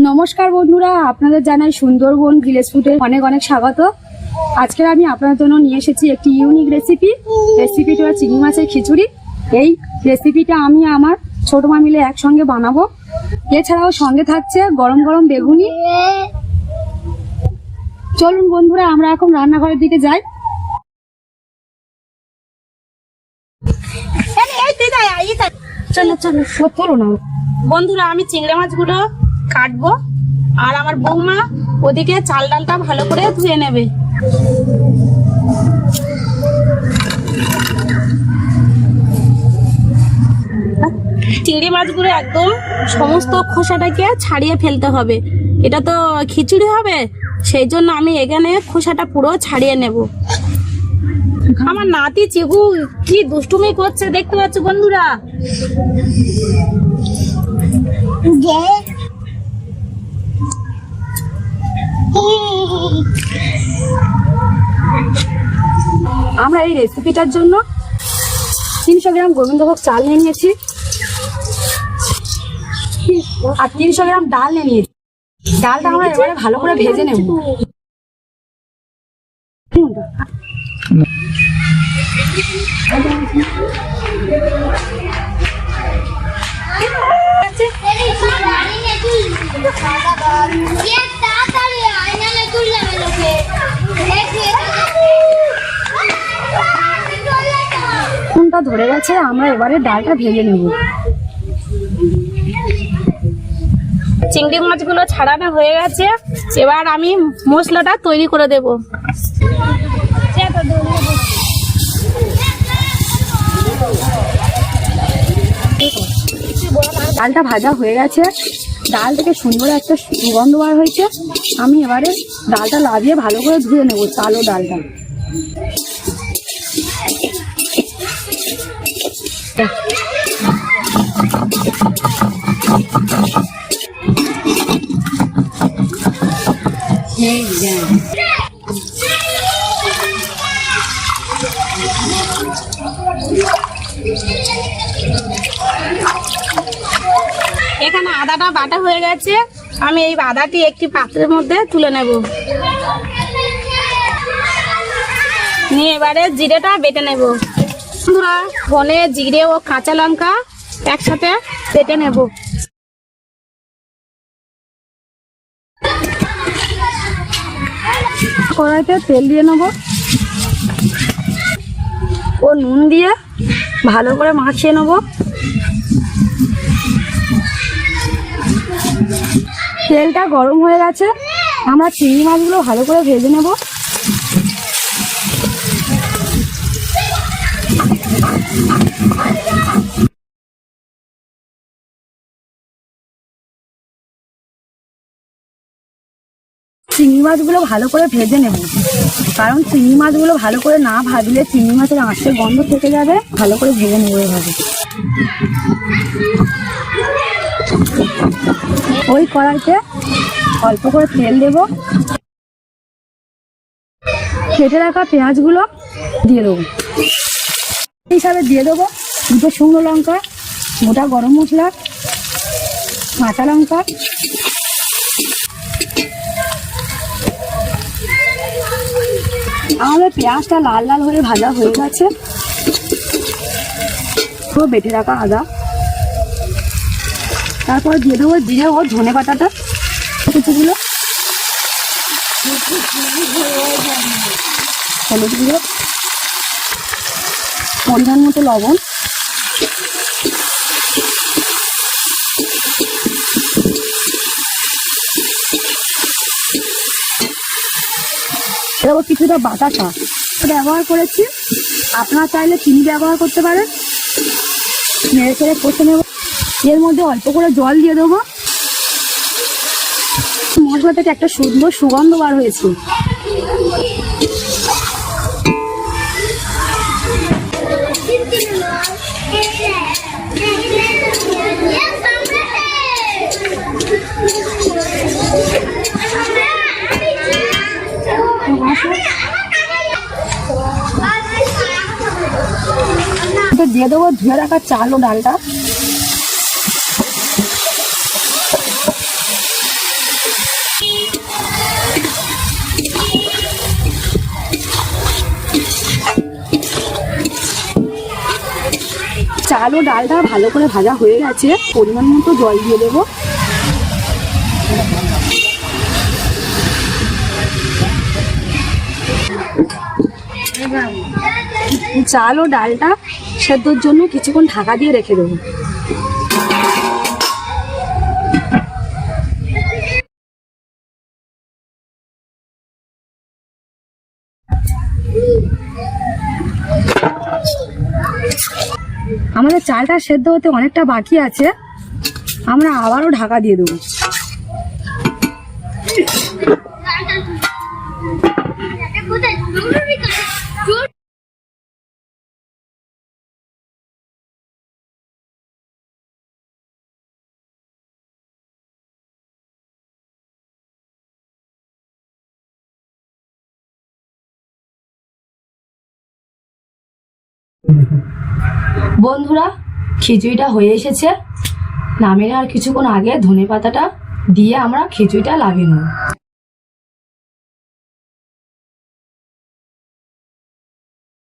নমস্কার বন্ধুরা আপনাদের জানাই সুন্দরবন ভিলেজ ফুডের অনেক অনেক স্বাগত আজকে আমি আপনাদের জন্য নিয়ে এসেছি একটি ইউনিক রেসিপি রেসিপিটা হলো চিংড়ি মাছের খিচুড়ি এই রেসিপিটা আমি আমার ছোট মা মিলে একসঙ্গে বানাবো এছাড়াও সঙ্গে থাকছে গরম গরম বেগুনি চলুন বন্ধুরা আমরা এখন রান্নাঘরের দিকে যাই চলো চলো চলো না বন্ধুরা আমি চিংড়ি মাছগুলো কাটবো। আর আমার বৌমা ওদিকে চাল ডালটা ভালো করে ধুয়ে নেবে। চিংড়ি মাছগুলো একদম সমস্ত খোসাটাকে ছাড়িয়ে ফেলতে হবে। এটা তো খিচুড়ি হবে, সেই জন্য আমি এখানে খোসাটা পুরো ছাড়িয়ে নেব। আমার নাতি চিগু কি দুষ্টুমি করছে দেখতে পাচ্ছ বন্ধুরা? আমরা এই রেসিপিটার জন্য তিনশো গ্রাম গোবিন্দভোগ চাল নিয়ে নিয়েছি। আর তিনশো গ্রাম ডাল নিয়ে নিয়েছি। ডালটা আমরা এবারে ভালো করে ভেজে নেব। কোনটা ধরে গেছে, আমরা এবারে ডালটা ভেজে নেব। চিংড়ি মাছগুলো ছাড়ানো হয়ে গেছে, এবার আমি মশলাটা তৈরি করে দেব। ডালটা ভাজা হয়ে গেছে, ডাল থেকে সুন্দর একটা সুগন্ধ বার হয়েছে। আমি এবারে ডালটা লাগিয়ে ভালো করে ধুয়ে নেব, কালো ও ডালটা এখানে আদাটা বাটা হয়ে গেছে। আমি এই আদাটি একটি পাত্রের মধ্যে তুলে নেব। নিয়ে এবারে জিরেটা বেটে নেব। বন্ধুরা ধনে, জিরে ও কাঁচা লঙ্কা একসাথে বেটে নেব। কড়াইতে তেল দিয়ে নেব। ও নুন দিয়ে ভালো করে মাখিয়ে নেব। তেলটা গরম হয়ে গেছে, আমরা চিংড়ি মাছগুলো ভালো করে ভেজে নেব। চিংড়ি মাছগুলো ভালো করে ভেজে নেব। কারণ চিংড়ি মাছগুলো ভালো করে না ভাজলে চিংড়ি মাছের আঁশের গন্ধ থেকে যাবে, ভালো করে ভেজে নেব এভাবে। ওই কড়াইতে অল্প করে তেল দেব। কেটে রাখা পেঁয়াজগুলো দিয়ে দেবো। হিসাবে দিয়ে দেবো। দুটো শুকনো লঙ্কা, গোটা গরম মশলা, কাঁচা লঙ্কা। আমাদের পেঁয়াজটা লাল লাল হয়ে ভাজা হয়ে গেছে। পুরো বেটে রাখা আদা। তারপর দিয়ে দেবো জিরে ও ধনে পাতাটা কুচুগুলো হলুদ গুঁড়ো। পরিমাণ মতো লবণ। এবার কিছুটা বাতাসা। ব্যবহার করেছি। আপনারা চাইলে চিনি ব্যবহার করতে পারেন। নেড়ে চেড়ে কষে নেব। এর মধ্যে অল্প করে জল দিয়ে দেবো। মশলা থেকে একটা সুন্দর সুগন্ধ বার হয়েছে। মধ্যে দিয়ে দেবো, ধুয়ে রাখা চাল ও ডালটা। চাল ও ডালটা ভালো করে ভাজা হয়ে গেছে, পরিমাণ মতো জল দিয়ে দেবো। চাল ও ডালটা সেদ্ধর জন্য কিছুক্ষণ ঢাকা দিয়ে রেখে দেবো। আমাদের চালটা সেদ্ধ হতে অনেকটা বাকি আছে। আমরা আবারও ঢাকা দিয়ে দেবো। বন্ধুরা, খিচুড়িটা হয়ে এসেছে। নামের আর কিছুক্ষণ আগে ধনে পাতাটা দিয়ে আমরা খিচুড়িটা লাগিয়ে নেব।